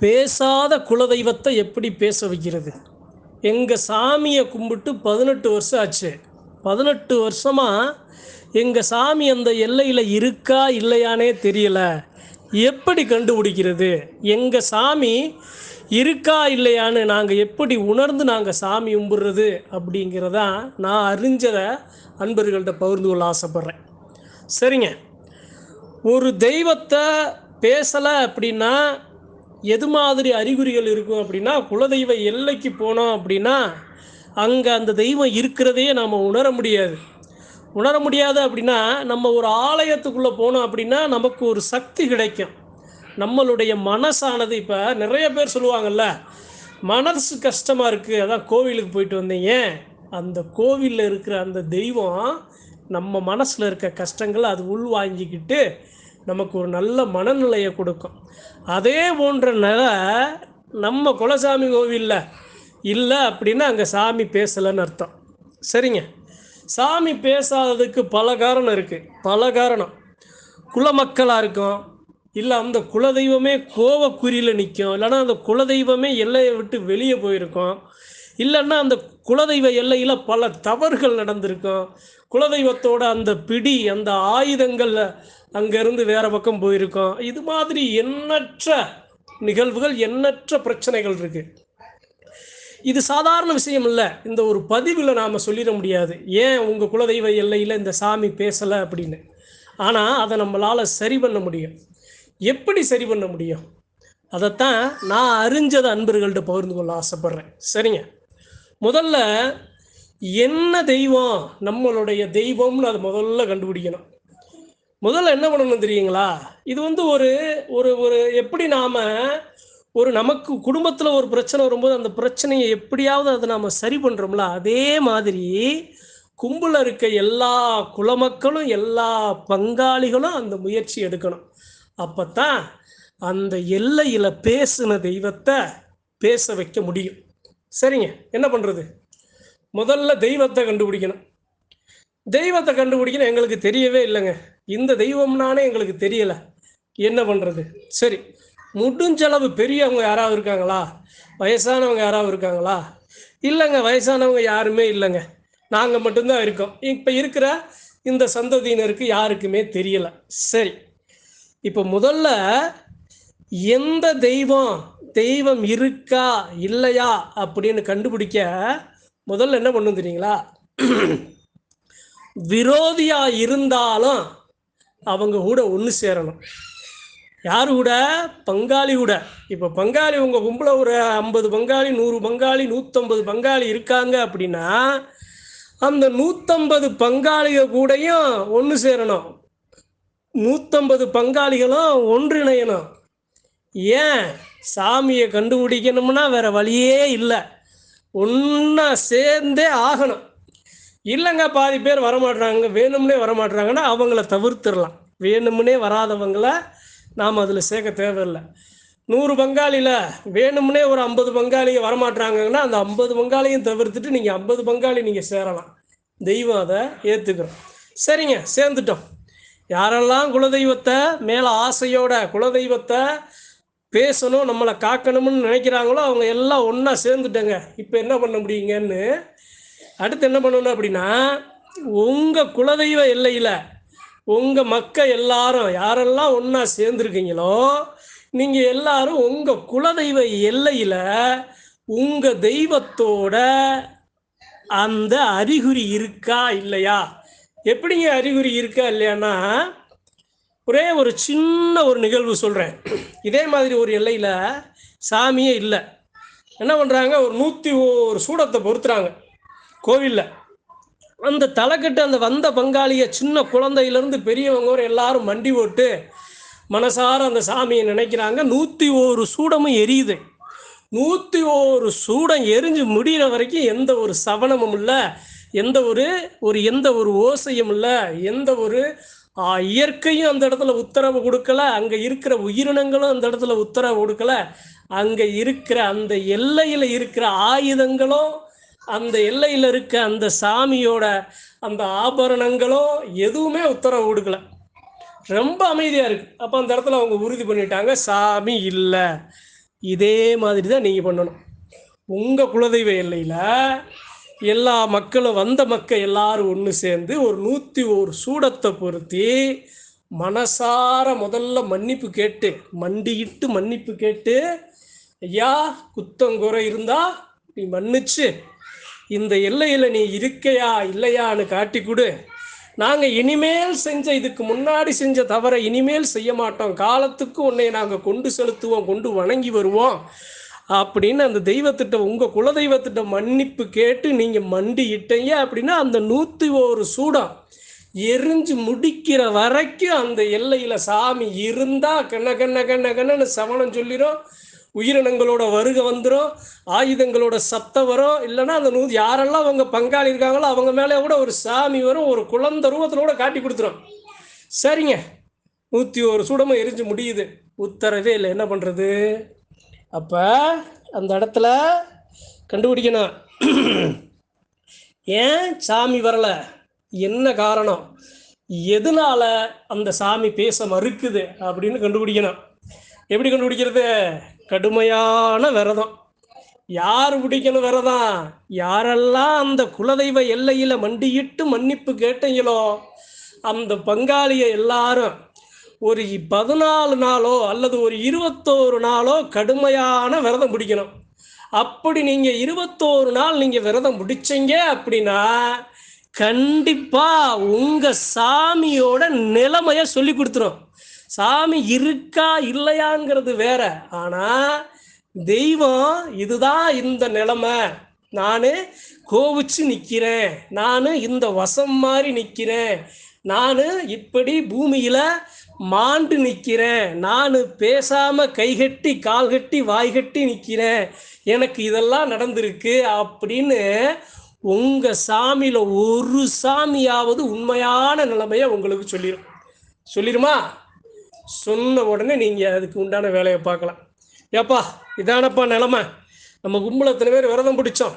பேசாத குலதெய்வத்தை எப்படி பேச வைக்கிறது? எங்கள் சாமியை கும்பிட்டு பதினெட்டு வருஷம் ஆச்சு. பதினெட்டு வருஷமாக எங்கள் சாமி அந்த எல்லையில் இருக்கா இல்லையானே தெரியலை. எப்படி கண்டுபிடிக்கிறது? எங்கள் சாமி இருக்கா இல்லையான்னு நாங்கள் எப்படி உணர்ந்து நாங்கள் சாமி கும்பிட்றது அப்படிங்கிறதா நான் அறிஞ்சதை அன்பர்கள்ட்ட பகிர்ந்து கொள்ள ஆசைப்பட்றேன். சரிங்க. ஒரு தெய்வத்தை பேசலை அப்படின்னா எது மாதிரி அறிகுறிகள் இருக்கும் அப்படின்னா குலதெய்வ எல்லைக்கு போனோம் அப்படின்னா அங்கே அந்த தெய்வம் இருக்கிறதையே நாம் உணர முடியாது. உணர முடியாது அப்படின்னா நம்ம ஒரு ஆலயத்துக்குள்ளே போனோம் அப்படின்னா நமக்கு ஒரு சக்தி கிடைக்கும். நம்மளுடைய மனசானது இப்போ நிறைய பேர் சொல்லுவாங்கல்ல மனசு கஷ்டமாக இருக்குது அதான் கோவிலுக்கு போயிட்டு வந்தீங்க. அந்த கோவிலில் இருக்கிற அந்த தெய்வம் நம்ம மனசில் இருக்க கஷ்டங்களை அது உள்வாங்கிக்கிட்டு நமக்கு ஒரு நல்ல மனநிலையை கொடுக்கும். அதே போன்ற நிலை நம்ம குலசாமி கோவிலில் இல்லை அப்படின்னா அங்கே சாமி பேசலைன்னு அர்த்தம். சரிங்க? சாமி பேசாததுக்கு பல காரணம் இருக்குது பல காரணம். குலமக்களாக இருக்கும். இல்லை அந்த குலதெய்வமே கோவக்குறியில் நிற்கும் இல்லைன்னா அந்த குலதெய்வமே எல்லையை விட்டு வெளியே போயிருக்கும். இல்லைன்னா அந்த குலதெய்வ எல்லையில் பல தவறுகள் நடந்திருக்கும். குலதெய்வத்தோட அந்த பிடி அந்த ஆயுதங்களில் அங்கேருந்து வேற பக்கம் போயிருக்கோம். இது மாதிரி எண்ணற்ற நிகழ்வுகள் எண்ணற்ற பிரச்சனைகள் இருக்குது இது சாதாரண விஷயம் இல்லை. இந்த ஒரு பதிவில் நாம் சொல்லிட முடியாது. ஏன் உங்கள் குலதெய்வ எல்லையில் இந்த சாமி பேசலை அப்படின்னு? ஆனால் அதை நம்மளால் சரி பண்ண முடியும். எப்படி சரி பண்ண முடியும்? அதைத்தான் நான் அறிஞ்சதை அன்பர்கள்ட்ட பகிர்ந்து கொள்ள ஆசைப்பட்றேன். சரிங்க. முதல்ல என்ன தெய்வம் நம்மளுடைய தெய்வம்னு அதை முதல்ல கண்டுபிடிக்கணும். முதல்ல என்ன பண்ணணும் தெரியுங்களா? இது வந்து ஒரு ஒரு ஒரு எப்படி நாம் ஒரு நமக்கு குடும்பத்தில் ஒரு பிரச்சனை வரும்போது அந்த பிரச்சனையை எப்படியாவது அதை நாம் சரி பண்ணுறோம்ல அதே மாதிரி கும்பலில் இருக்க எல்லா குலமக்களும் எல்லா பங்காளிகளும் அந்த முயற்சி எடுக்கணும். அப்போ தான் அந்த எல்லையில் பேசின தெய்வத்தை பேச வைக்க முடியும். சரிங்க. என்ன பண்ணுறது முதல்ல தெய்வத்தை கண்டுபிடிக்கணும். தெய்வத்தை கண்டுபிடிக்கணும் எங்களுக்கு தெரியவே இல்லைங்க. இந்த தெய்வம்னானே எங்களுக்கு தெரியலை. என்ன பண்ணுறது சரி முடிஞ்சளவு பெரியவங்க யாராவது இருக்காங்களா? வயசானவங்க யாராவது இருக்காங்களா? இல்லைங்க வயசானவங்க யாருமே இல்லைங்க. நாங்கள் மட்டும்தான் இருக்கோம். இப்போ இருக்கிற இந்த சந்ததியினருக்கு யாருக்குமே தெரியலை. சரி இப்போ முதல்ல எந்த தெய்வம் தெய்வம் இருக்கா இல்லையா அப்படின்னு கண்டுபிடிக்க முதல்ல என்ன பண்ணும் தெரியுங்களா? விரோதியாக இருந்தாலும் அவங்க கூட ஒன்று சேரணும். யார் கூட? பங்காளி கூட. இப்போ பங்காளி உங்கள் கும்பல ஒரு ஐம்பது பங்காளி நூறு பங்காளி நூற்றம்பது பங்காளி இருக்காங்க அப்படின்னா அந்த நூற்றம்பது பங்காளிக கூடையும் ஒன்று சேரணும். நூற்றம்பது பங்காளிகளும் ஒன்றிணையணும். ஏன்? சாமியை கண்டுபிடிக்கணும்னா வேற வழியே இல்லை. ஒன்றா சேர்ந்தே ஆகணும். இல்லைங்க பாதி பேர் வரமாட்றாங்க வேணும்னே வரமாட்றாங்கன்னா அவங்கள தவிர்த்துடலாம். வேணும்னே வராதவங்கள நாம் அதில் சேர்க்க தேவையில்லை. நூறு பங்காளியில் வேணும்னே ஒரு ஐம்பது பங்காளிங்க வரமாட்றாங்கன்னா அந்த ஐம்பது பங்காளியும் தவிர்த்துட்டு நீங்கள் ஐம்பது பங்காளி நீங்கள் சேரலாம். தெய்வம் அதை ஏற்றுக்கிறோம் சரிங்க சேர்ந்துட்டோம். யாரெல்லாம் குலதெய்வத்தை மேலே ஆசையோட குலதெய்வத்தை பேசணும் நம்மளை காக்கணும்னு நினைக்கிறாங்களோ அவங்க எல்லாம் ஒன்றா சேர்ந்துட்டங்க. இப்போ என்ன பண்ண முடியுங்கன்னு அடுத்து என்ன பண்ணணும் அப்படின்னா உங்கள் குலதெய்வ எல்லையில் உங்கள் மக்கள் எல்லாரும் யாரெல்லாம் ஒன்றா சேர்ந்துருக்கீங்களோ நீங்கள் எல்லாரும் உங்கள் குலதெய்வ எல்லையில் உங்கள் தெய்வத்தோட அந்த அறிகுறி இருக்கா இல்லையா? எப்படிங்க அறிகுறி இருக்கா இல்லையான்னா ஒரே ஒரு சின்ன ஒரு நிகழ்வு சொல்கிறேன் இதே மாதிரி ஒரு எல்லையில் சாமியே இல்லை. என்ன பண்ணுறாங்க ஒரு நூற்றி ஒரு சூடத்தை பொறுத்துறாங்க. கோவிலில். அந்த தலைக்கட்டு அந்த வந்த பங்காளியை சின்ன குழந்தையிலேருந்து பெரியவங்க ஒரு எல்லாரும் மண்டி போட்டு மனசார அந்த சாமியை நினைக்கிறாங்க. நூற்றி ஒரு சூடமும் எரியுது. நூற்றி ஒரு சூடம் எரிஞ்சு முடிகிற வரைக்கும் எந்த ஒரு சவணமும் இல்லை. எந்த ஒரு ஒரு எந்த ஒரு ஓசையும் இல்லை. எந்த ஒரு இயற்கையும் அந்த இடத்துல உத்தரவு கொடுக்கல. அங்கே இருக்கிற உயிரினங்களும் அந்த இடத்துல உத்தரவு கொடுக்கல. அங்கே இருக்கிற அந்த எல்லையில் இருக்கிற ஆயுதங்களும் அந்த எல்லையில் இருக்க அந்த சாமியோட அந்த ஆபரணங்களும் எதுவுமே உத்தரவு கொடுக்கல. ரொம்ப அமைதியாக இருக்கு. அப்போ அந்த இடத்துல அவங்க உறுதி பண்ணிட்டாங்க. சாமி இல்லை. இதே மாதிரி தான் நீங்கள் பண்ணணும். உங்கள் குலதெய்வ எல்லையில் எல்லா மக்களும் வந்த மக்கள் எல்லாரும் ஒன்று சேர்ந்து ஒரு நூற்றி ஒரு சூடத்தை பொருத்தி மனசார முதல்ல மன்னிப்பு கேட்டு மண்டியிட்டு மன்னிப்பு கேட்டு ஐயா குத்தங்குறை இருந்தா நீ மன்னிச்சு. இந்த எல்லையில் நீ இருக்கையா இல்லையான்னு காட்டி கொடு நாங்கள் இனிமேல் செஞ்ச இதுக்கு முன்னாடி செஞ்ச தவறை இனிமேல் செய்ய மாட்டோம். காலத்துக்கு உன்னை நாங்கள் கொண்டு செலுத்துவோம் கொண்டு வணங்கி வருவோம். அப்படின்னு அந்த தெய்வத்திட்ட உங்கள் குலதெய்வத்திட்ட மன்னிப்பு கேட்டு நீங்கள் மண்டியிட்டீங்க அப்படின்னா அந்த நூற்றி ஒரு சூடம் எரிஞ்சு முடிக்கிற வரைக்கும் அந்த எல்லையில் சாமி இருந்தால் கண்ண கண்ண கண்ண கண்ணன்னு சவணம் சொல்லிடும் உயிரினங்களோட வருகை வந்துடும் ஆயுதங்களோட சத்தம் வரும். இல்லைன்னா அந்த நூ யாரெல்லாம் அவங்க பங்காளி இருக்காங்களோ அவங்க மேலே கூட ஒரு சாமி வரும் ஒரு குழந்த ரூபத்தில் கூட காட்டி கொடுத்துரும். சரிங்க. நூற்றி ஒரு சூடமும் எரிஞ்சு முடியுது. உத்தரவே இல்லை. என்ன பண்ணுறது அப்போ அந்த இடத்துல கண்டுபிடிக்கணும். ஏன் சாமி வரலை? என்ன காரணம்? எதனால அந்த சாமி பேச மறுக்குது? அப்படின்னு கண்டுபிடிக்கணும். எப்படி கண்டுபிடிக்கிறது? கடுமையான விரதம். யார் பிடிக்கணும் விரதம்? யாரெல்லாம் அந்த குலதெய்வ எல்லையில் மண்டியிட்டு மன்னிப்பு கேட்டீங்களோ அந்த பங்காளியை எல்லாரும் ஒரு பதினாலு நாளோ அல்லது ஒரு இருபத்தோரு நாளோ கடுமையான விரதம் பிடிக்கணும் அப்படி நீங்கள் இருபத்தோரு நாள் நீங்கள் விரதம் பிடிச்சீங்க அப்படின்னா கண்டிப்பாக உங்கள் சாமியோட நிலைமையை சொல்லி கொடுத்துரும். சாமி இருக்கா இல்லையாங்கிறது வேற. ஆனால் தெய்வம் இதுதான் இந்த நிலைமை. நான் கோவிச்சு நிற்கிறேன் நான் இந்த வசம் மாதிரி நிற்கிறேன் நான் இப்படி பூமியில் மாண்டு நிற்கிறேன் நான் பேசாமல் கைகட்டி கால்கட்டி வாய்கட்டி நிற்கிறேன் எனக்கு இதெல்லாம் நடந்திருக்கு அப்படின்னு உங்கள் சாமியில் ஒரு சாமியாவது உண்மையான நிலைமையை உங்களுக்கு சொல்லிடும் சொல்லிடுமா சொன்ன உடனே நீங்கள் அதுக்கு உண்டான வேலையை பார்க்கலாம். ஏப்பா இதானப்பா நிலமை. நம்ம கும்பல எத்தனை பேர் விரதம் பிடிச்சோம்.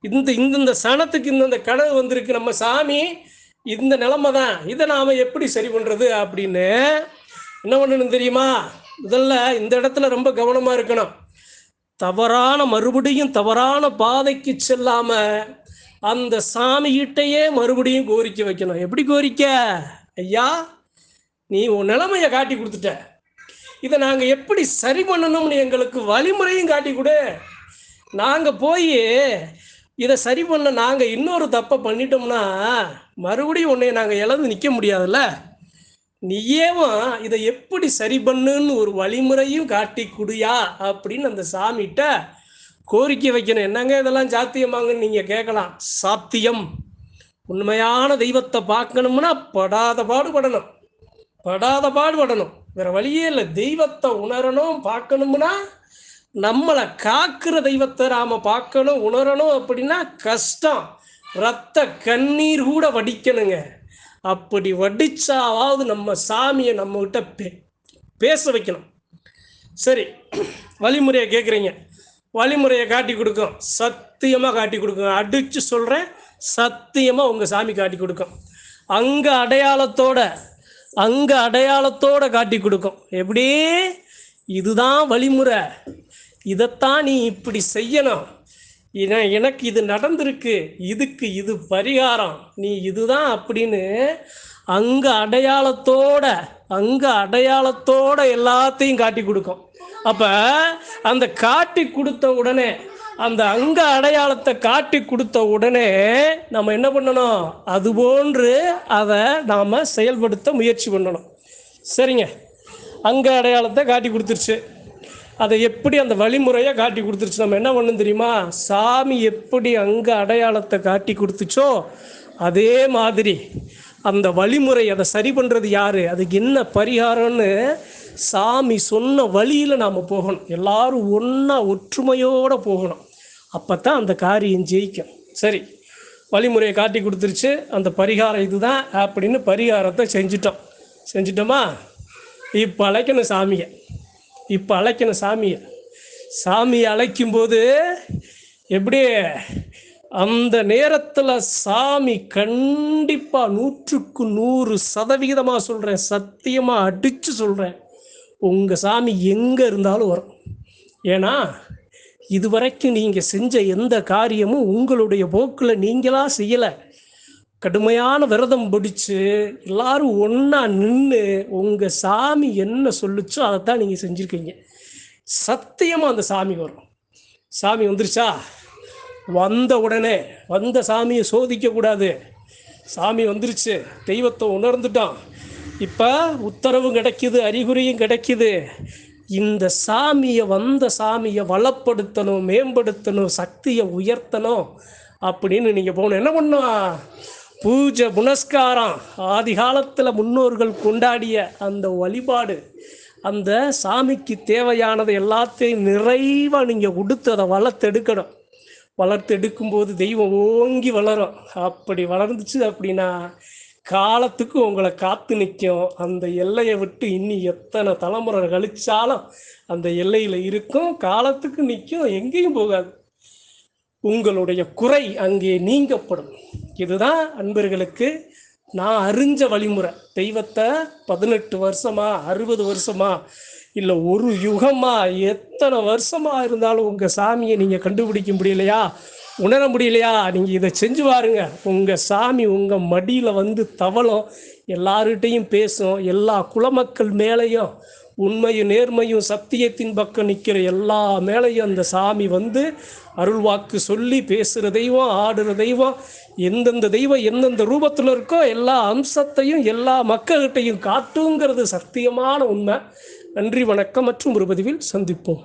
இந்த இந்தந்த சனத்துக்கு இந்தந்த கனவு வந்திருக்கு. நம்ம சாமி இந்த நிலமை தான். இதை நாம் எப்படி சரி பண்ணுறது அப்படின்னு என்ன பண்ணணும் தெரியுமா? முதல்ல இந்த இடத்துல ரொம்ப கவனமாக இருக்கணும். தவறான மறுபடியும் தவறான பாதைக்கு செல்லாமல் அந்த சாமிகிட்டையே மறுபடியும் கோரிக்கை வைக்கணும். எப்படி கோரிக்கை? ஐயா நீ உன் நிலைமையை காட்டி கொடுத்துட்ட. இதை நாங்கள் எப்படி சரி பண்ணணும்னு எங்களுக்கு வழிமுறையும் காட்டி கொடு. நாங்கள் போய் இதை சரி பண்ண நாங்கள் இன்னொரு தப்பை பண்ணிட்டோம்னா மறுபடியும் உன்னை நாங்கள் இழந்து நிற்க முடியாதுல்ல? நீயேவும் இதை எப்படி சரி பண்ணுன்னு ஒரு வழிமுறையும் காட்டி குடியா அப்படின்னு அந்த சாமிகிட்ட கோரிக்கை வைக்கணும். என்னங்க இதெல்லாம் சாத்தியமாங்கன்னு நீங்கள் கேட்கலாம். சாத்தியம். உண்மையான தெய்வத்தை பார்க்கணும்னா படாத பாடுபடணும். படாத பாடுபடணும். வேற வழியே இல்லை. தெய்வத்தை உணரணும் பார்க்கணும்னா நம்மளை காக்கிற தெய்வத்தை நாம பார்க்கணும் உணரணும் அப்படின்னா கஷ்டம். ரத்த கண்ணீர் கூட வடிக்கணுங்க. அப்படி வடிச்சாவது நம்ம சாமியை நம்மகிட்ட பே பேச வைக்கணும். சரி வழிமுறையை கேட்குறீங்க. வழிமுறையை காட்டி கொடுக்கும். சத்தியமாக காட்டி கொடுக்கும். அடித்து சொல்கிறேன் சத்தியமாக உங்கள் சாமி காட்டி கொடுக்கும். அங்கே அடையாளத்தோட அங்கே அடையாளத்தோட காட்டி கொடுக்கும். எப்படி? இதுதான் வழிமுறை. இதைத்தான் நீ இப்படி செய்யணும். எனக்கு இது நடந்திருக்கு. இதுக்கு இது பரிகாரம். நீ இதுதான் அப்படின்னு அங்கே அடையாளத்தோட அங்கே அடையாளத்தோட எல்லாத்தையும் காட்டி கொடுக்கும். அப்போ அந்த காட்டி கொடுத்த உடனே அந்த அங்க அடையாளத்தை காட்டி கொடுத்த உடனே நம்ம என்ன பண்ணணும்? அது போன்று அதை நாம் செயல்படுத்த முயற்சி பண்ணணும். சரிங்க. அங்க அடையாளத்தை காட்டி கொடுத்துருச்சு. அதை எப்படி அந்த வழிமுறையை காட்டி கொடுத்துருச்சு? நம்ம என்ன பண்ணணும் தெரியுமா? சாமி எப்படி அங்க அடையாளத்தை காட்டி கொடுத்துச்சோ அதே மாதிரி அந்த வழிமுறை அதை சரி பண்ணுறது யார்? அதுக்கு என்ன பரிகாரம்னு சாமி சொன்ன வழியில் நாம் போகணும். எல்லாரும் ஒன்றா ஒற்றுமையோடு போகணும். அப்போ தான் அந்த காரியம் ஜெயிக்கும். சரி வழிமுறையை காட்டி கொடுத்துருச்சு. அந்த பரிகாரம் இதுதான் அப்படின்னு பரிகாரத்தை செஞ்சிட்டோம். செஞ்சிட்டோமா? இப்போ அழைக்கணும் சாமியை. இப்போ அழைக்கணும் சாமியை. சாமியை அழைக்கும்போது எப்படி அந்த நேரத்தில் சாமி கண்டிப்பாக நூற்றுக்கு நூறு சதவிகிதமாக சொல்கிறேன் சத்தியமாக அடித்து சொல்கிறேன் உங்கள் சாமி எங்கே இருந்தாலும் வரும். ஏன்னா இதுவரைக்கும் நீங்கள் செஞ்ச எந்த காரியமும் உங்களுடைய போக்கில் நீங்களாக செய்யலை. கடுமையான விரதம் பிடிச்சு எல்லாரும் ஒன்றா நின்று உங்கள் சாமி என்ன சொல்லுச்சோ அதைத்தான் நீங்கள் செஞ்சுருக்கீங்க. சத்தியமாக அந்த சாமி வரும். சாமி வந்துருச்சா? வந்த உடனே வந்த சாமியை சோதிக்கக்கூடாது சாமி வந்துருச்சு. தெய்வத்தை உணர்ந்துட்டோம் இப்போ உத்தரவும் கிடைக்குது அறிகுறியும் கிடைக்குது. இந்த சாமியை வந்த சாமியை வளப்படுத்தணும் மேம்படுத்தணும் சக்தியை உயர்த்தணும் அப்படின்னு நீங்கள் போகணும். என்ன பண்ணும்? பூஜை புனஸ்காரம். ஆதி காலத்தில் முன்னோர்கள் கொண்டாடிய அந்த வழிபாடு அந்த சாமிக்கு தேவையானது எல்லாத்தையும் நிறைவாக நீங்கள் கொடுத்து அதை வளர்த்தெடுக்கணும். வளர்த்தெடுக்கும்போது தெய்வம் ஓங்கி வளரும். அப்படி வளர்ந்துச்சு அப்படின்னா காலத்துக்கு உங்களை காத்து நிற்கும். அந்த எல்லையை விட்டு இன்னி எத்தனை தலைமுறை கழிச்சாலும் அந்த எல்லையில் இருக்கும். காலத்துக்கு நிற்கும் எங்கேயும் போகாது. உங்களுடைய குறை அங்கே நீங்கப்படும். இதுதான் அன்பர்களுக்கு நான் அறிஞ்ச வழிமுறை. தெய்வத்தை பதினெட்டு வருஷமா அறுபது வருஷமா இல்லை ஒரு யுகமா எத்தனை வருஷமா இருந்தாலும் உங்கள் சாமியை நீங்கள் கண்டுபிடிக்க முடியலையா? உணர முடியலையா? நீங்கள் இதை செஞ்சு பாருங்க. உங்கள் சாமி உங்கள் மடியில் வந்து தவளும் எல்லார்கிட்டையும் பேசும். எல்லா குலமக்கள் மேலேயும் உண்மையும் நேர்மையும் சத்தியத்தின் பக்கம் நிற்கிற எல்லா மேலையும் அந்த சாமி வந்து அருள்வாக்கு சொல்லி பேசுகிற தெய்வம் ஆடுற தெய்வம் எந்தெந்த தெய்வம் எந்தெந்த ரூபத்தில் இருக்கோ எல்லா அம்சத்தையும் எல்லா மக்கள்கிட்டையும் காட்டுங்கிறது சத்தியமான உண்மை. நன்றி வணக்கம் மற்றும் ஒரு பதிவில் சந்திப்போம்.